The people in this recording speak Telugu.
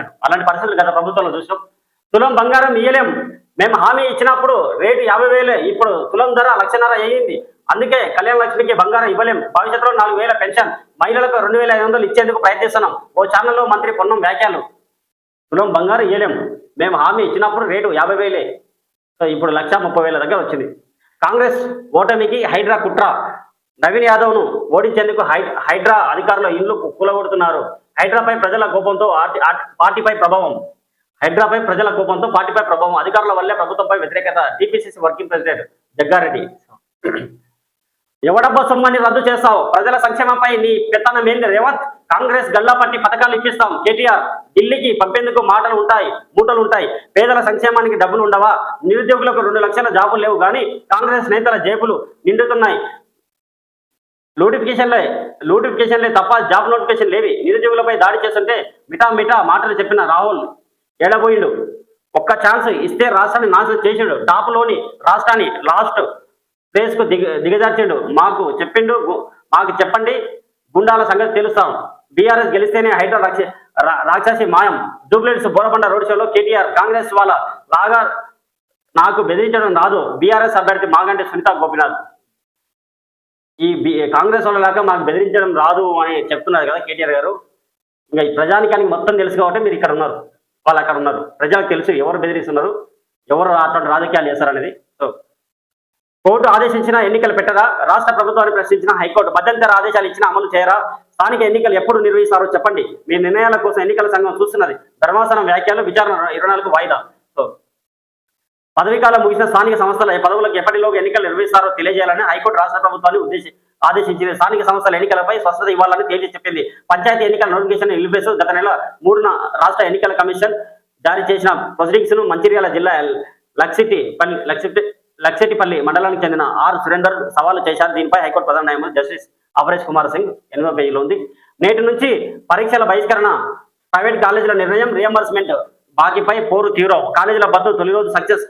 అలాంటి పరిస్థితులు గత ప్రభుత్వంలో చూసాం తులం బంగారం ఇయ్యలేం. మేము హామీ ఇచ్చినప్పుడు రేటు యాభై వేలే. ఇప్పుడు తులం ధర లక్షన్నర అయ్యింది. అందుకే కళ్యాణ లక్ష్మికి బంగారం ఇవ్వలేం. భవిష్యత్తులో నాలుగు వేల పెన్షన్ మహిళలకు రెండు వేల ఐదు వందలు ఇచ్చేందుకు ప్రయత్నిస్తున్నాం. ఓ ఛానల్లో మంత్రి పొన్నం వ్యాఖ్యలు. తులం బంగారం ఇయ్యలేం. మేము హామీ ఇచ్చినప్పుడు రేటు యాభై వేలే. సో ఇప్పుడు లక్ష ముప్పై వేల దగ్గర వచ్చింది. కాంగ్రెస్ ఓటమికి హైడ్రా కుట్ర. నవీన్ యాదవ్ను ఓడించేందుకు హై- హైడ్రా అధికారులు ఇల్లు కూలగొడుతున్నారు. హైడ్రాపై ప్రజల కోపంతో పార్టీపై ప్రభావం. హైడ్రాపై ప్రజల కోపంతో పార్టీపై ప్రభావం. అధికారుల వల్లే ప్రభుత్వంపై వ్యతిరేకత. TPCC working president Jaggareddy. ఎవడబ్బా సొమ్మని రద్దు చేస్తావు? ప్రజల సంక్షేమంపై నీ పెత్తనం ఏంది రేవంత్? కాంగ్రెస్ గల్లా పట్టి పథకాలు ఇప్పిస్తాం. కేటీఆర్ ఢిల్లీకి పంపేందుకు మాటలు ఉంటాయి మూటలు ఉంటాయి. పేదల సంక్షేమానికి డబ్బులు ఉండవా? నిరుద్యోగులకు రెండు లక్షల జాబులు లేవు కానీ కాంగ్రెస్ నేతల జేబులు నిండుతున్నాయి. నోటిఫికేషన్లే నోటిఫికేషన్లే తప్ప జాబ్ నోటిఫికేషన్ లేవి. నిరుద్యోగులపై దాడి చేస్తుంటే మిఠా మిఠా మాటలు చెప్పిన రాహుల్ ఏడబోయిండు. ఒక్క ఛాన్స్ ఇస్తే రాష్ట్రాన్ని నాశనం చేసిండు. టాప్లోని రాష్ట్రాన్ని లాస్ట్ ప్లేస్కు దిగ దిగజార్చిండు. మాకు చెప్పిండు మాకు చెప్పండి. గుండాల సంగతి తెలుస్తాం. బీఆర్ఎస్ గెలిస్తేనే హైడ్రా రాక్ష రా- రాక్షసి మాయం. డూప్లెట్స్ బోరబండ రోడ్ షోలో కేటీఆర్ కాంగ్రెస్ వాళ్ళ లాగా నాకు బెదిరించడం రాదు. బీఆర్ఎస్ అభ్యర్థి మాగంటి సునీత గోపినాథ్. ఈ కాంగ్రెస్ వాళ్ళ లాగా మాకు బెదిరించడం రాదు అని చెప్తున్నారు కదా కేటీఆర్ గారు. ఇంకా ఈ ప్రజానికానికి మొత్తం తెలుసు కాబట్టి మీరు ఇక్కడ ఉన్నారు. వాళ్ళు అక్కడ ఉన్నారు. ప్రజలకు తెలుసు ఎవరు బెదిరిస్తున్నారు ఎవరు అటువంటి రాజకీయాలు చేస్తారనేది సో కోర్టు ఆదేశించిన ఎన్నికలు పెట్టరా రాష్ట్ర ప్రభుత్వాన్ని ప్రశ్నించిన హైకోర్టు మధ్యంతర ఆదేశాలు ఇచ్చినా అమలు చేయరా స్థానిక ఎన్నికలు ఎప్పుడు నిర్వహిస్తారో చెప్పండి. మీ నిర్ణయాల కోసం ఎన్నికల సంఘం చూస్తున్నది. ధర్మాసనం వ్యాఖ్యలు విచారణ ఇరవై నాలుగు వాయిదా. పదవీకాలం ముగిసిన స్థానిక సంస్థల పదవులకు ఎప్పటిలోగా ఎన్నికలు నిర్వహిస్తారో తెలియజేయాలని హైకోర్టు రాష్ట్ర ప్రభుత్వాన్ని ఉద్దేశి ఆదేశించింది. స్థానిక సంస్థల ఎన్నికలపై స్వస్థత ఇవ్వాలని తేల్చి చెప్పింది. పంచాయతీ ఎన్నికల నోటిఫికేషన్ నిలిపేస్తూ గత నెల మూడున రాష్ట్ర ఎన్నికల కమిషన్ జారీ చేసిన ప్రొసీడింగ్స్ను మంచిర్యాల జిల్లా లక్సిటి పల్లి లక్సిటి లక్సిటిపల్లి మండలానికి చెందిన ఆర్ సురేందర్ సవాలు చేశారు. దీనిపై హైకోర్టు ప్రధాన న్యాయమూర్తి జస్టిస్ అవరేష్ కుమార్ సింగ్ ఎనిమిదో పేజీలో ఉంది. నేటి నుంచి పరీక్షల బహిష్కరణ ప్రైవేట్ కాలేజీల నిర్ణయం రియంబర్స్మెంట్ బాకీపై పోరు తీవ్రం. కాలేజీల బద్దు తొలి రోజు సక్సెస్